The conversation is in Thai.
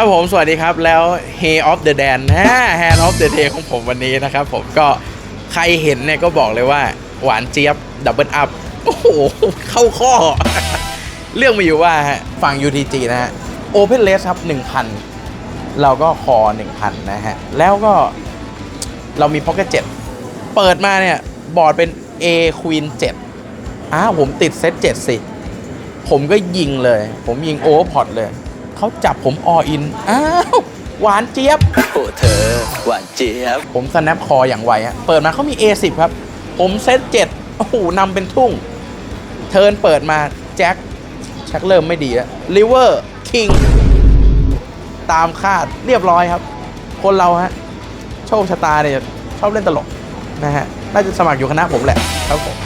ครับผมสวัสดีครับแล้ว Hay of the Dan นะ Hand of the Day ของผมวันนี้นะครับผมก็ใครเห็นเนี่ยก็บอกเลยว่า หวานเจี๊ยบดับเบิลอัพโอ้โห เข้าข้อ เรื่องมาอยู่ว่าฮะฝั่ง UTG นะฮะ Open Race ครับ 1,000 เราก็คอ 1,000 นะฮะ แล้วก็เรามี Pocket 7 เปิดมาเนี่ย บอร์ดเป็น A Queen 7อ้าผมติดเซต7สิ ผมก็ยิงเลย ผมยิงโอเวอร์พอตเลย เขาจับผมออิน อ้าว หวานเจี๊ยบ โอ้เธอ หวานเจี๊ยบ ผมสแนปคออย่างไวอะเปิดมาเขามี A10 ครับ ผมเซต7โอ้โหนำเป็นทุ่ง เทิร์นเปิดมาแจ็คชักเริ่มไม่ดีแล้วลิเวอร์คิงตามคาดเรียบร้อยครับ คนเราฮะ โชคชะตาเนี่ย ชอบเล่นตลกนะฮะ น่าจะสมัครอยู่คณะผมแหละครับผม